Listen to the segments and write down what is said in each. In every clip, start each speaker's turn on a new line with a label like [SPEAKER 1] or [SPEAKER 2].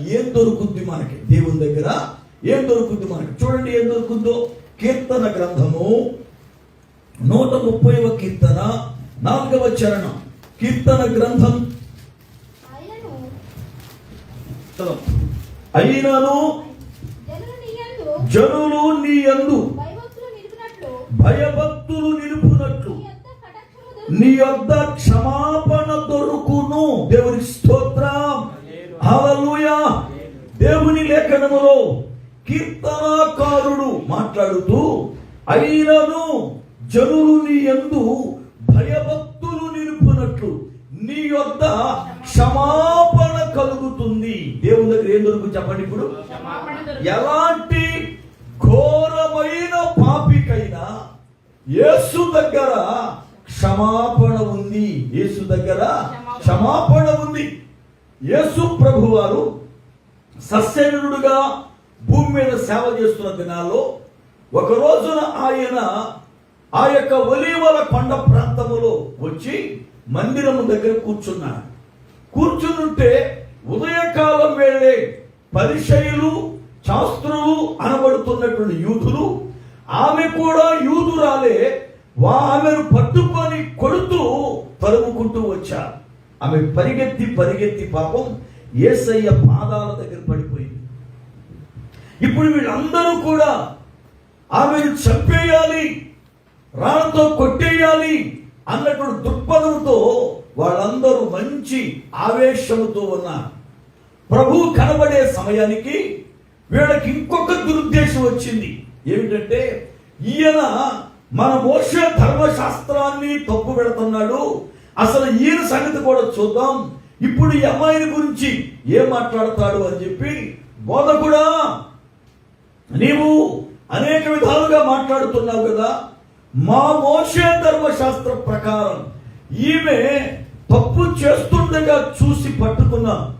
[SPEAKER 1] ఏం దొరుకుద్ది మనకి? దేవుని దగ్గర ఏం దొరుకుద్ది మనకి? చూడండి ఏం దొరుకుద్దో? కీర్తన గ్రంథము నూట ముప్పైవ కీర్తన నాలుగవ చరణం. కీర్తన గ్రంథం. అయినను
[SPEAKER 2] జనులు నీ యందు భయభక్తులు నిలిపినట్లు నీ యొద్ద
[SPEAKER 1] యొద్ద క్షమాపణ దొరుకును. దేవునికి స్తోత్రం. హలలుయా దేవుని లేఖనములో కీర్తనాకారుడు మాట్లాడుతూ అయినను జనులు నీ యందు భయభక్తులు నిలుపునట్లు నీ యొద్ద క్షమాపణ కలుగుతుంది. దేవుని దగ్గర ఏం దొరుకు చెప్పండి ఇప్పుడు? ఎలాంటి ఘోరమైన పాపికైనా యేసు దగ్గర క్షమాపణ ఉంది. యేసు దగ్గర క్షమాపణ ఉంది. యేసు ప్రభు వారు సస్యనుడుగా భూమి మీద సేవ చేస్తున్న దినాల్లో ఒక రోజున ఆయన ఆ యొక్క ఒలీవల కొండ ప్రాంతములో వచ్చి మందిరము దగ్గర కూర్చున్నాడు కూర్చునుంటే ఉదయకాలం వేళే పరిచయులు శాస్త్రులు అనబడుతున్నటువంటి యూదులు ఆమె కూడా యూదురాలే వా ఆమెను పట్టుకొని కొడుతూ తరుముకుంటూ వచ్చారు. ఆమె పరిగెత్తి పరిగెత్తి పాపం ఏసయ్య పాదాల దగ్గర పడిపోయింది. ఇప్పుడు వీళ్ళందరూ కూడా ఆమెను చంపేయాలి రాళ్ళతో కొట్టేయాలి అన్నటువంటి దృక్పథంతో వాళ్ళందరూ మంచి ఆవేశముతో ఉన్నారు. ప్రభు కనబడే సమయానికి వీళ్ళకి ఇంకొక దురుద్దేశం వచ్చింది. ఏమిటంటే ఈయన మన మోక్ష ధర్మశాస్త్రాన్ని తప్పు పెడుతున్నాడు అసలు ఈయన సంగతి కూడా చూద్దాం. ఇప్పుడు ఈ అమ్మాయిని గురించి ఏం మాట్లాడతాడు అని చెప్పి బోధకుడా నీవు అనేక విధాలుగా మాట్లాడుతున్నావు కదా. మా మోషే ధర్మశాస్త్ర ప్రకారం ఈమె తప్పు చేస్తుండగా చూసి పట్టుకున్నాం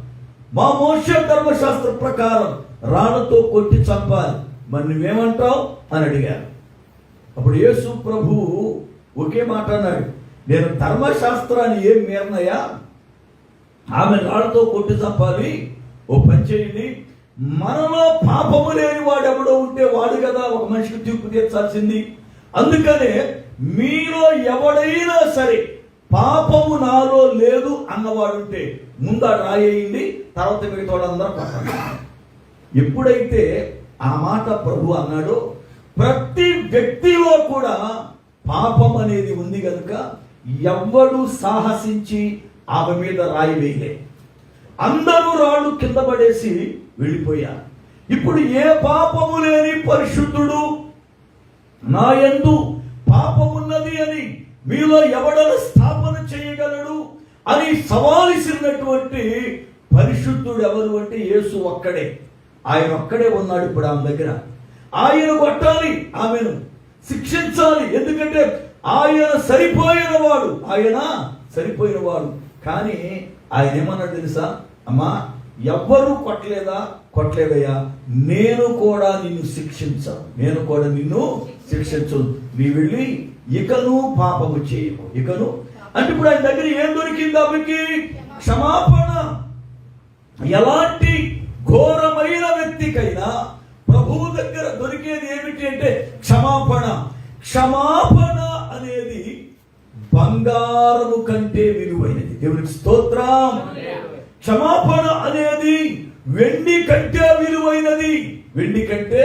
[SPEAKER 1] మా మోషే ధర్మశాస్త్ర ప్రకారం రాళ్ళతో కొట్టి చంపాలి. మరి నువ్వేమంటావు? అని అడిగారు అప్పుడు యేసు ప్రభు ఒకే మాట అన్నాడు. నేను ధర్మశాస్త్రాన్ని ఏం మీరనయ్యా ఆమె రాళ్ళతో కొట్టి చంపాలి ఓ పనిచేయండి మనలో పాపము లేని వాడెవడో ఉంటే వాడు కదా ఒక మనిషికి తీర్పు తీర్చాల్సింది. అందుకనే మీలో ఎవడైనా సరే పాపము నాలో లేదు అన్నవాడుంటే ముందు రాయేయండి తర్వాత మిగతా వాళ్ళందరూ పట్టండి ఎప్పుడైతే ఆ మాట ప్రభు అన్నాడో ప్రతి వ్యక్తిలో కూడా పాపం అనేది ఉంది కనుక ఎవ్వడు సాహసించి ఆమె మీద రాయి వేయలే. అందరూ రాళ్ళు కింద పడేసి వెళ్ళిపోయారు. ఇప్పుడు ఏ పాపము లేని పరిశుద్ధుడు నా ఎందు పాపమున్నది అని మీలో ఎవడను స్థాపన చేయగలడు అని సవాలిసినటువంటి పరిశుద్ధుడు ఎవరు అంటే యేసు ఒక్కడే. ఆయన ఒక్కడే ఉన్నాడు ఇప్పుడు ఆమె దగ్గర. ఆయన కొట్టాలి ఆమెను. శిక్షించాలి. ఎందుకంటే ఆయన సరిపోయిన వాడు. ఆయన సరిపోయిన వాడు. కానీ ఆయన ఏమన్నా తెలుసా? అమ్మా ఎవ్వరూ కొట్టలేదా? కొట్టలేదయ్యా. నేను కూడా నిన్ను శిక్షించాను. నేను కూడా నిన్ను శిక్షించు నీ వెళ్ళి ఇకను పాపము చేయము. ఇకను? అంటే ఇప్పుడు ఆయన దగ్గర ఏం దొరికింది ఆమెకి క్షమాపణ. ఎలాంటి ఘోరమైన వ్యక్తికైనా ప్రభువు దగ్గర దొరికేది ఏమిటి అంటే క్షమాపణ. క్షమాపణ బంగారము కంటే విలువైనది. దేవునికి స్తోత్రం. క్షమాపణ అనేది వెండి కంటే విలువైనది. వెండి కంటే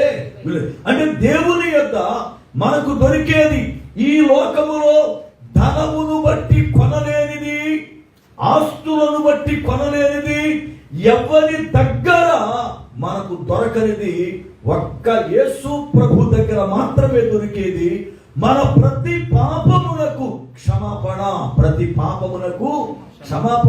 [SPEAKER 1] అంటే దేవుని యొక్క మనకు దొరికేది ఈ లోకములో ధనమును బట్టి కొనలేనిది ఆస్తులను బట్టి కొనలేనిది ఎవరి దగ్గర మనకు దొరకనిది ఒక్క యేసు ప్రభు దగ్గర మాత్రమే దొరికేది మన ప్రతి పాపము ప్రతి పాపమునకు క్షమాపణ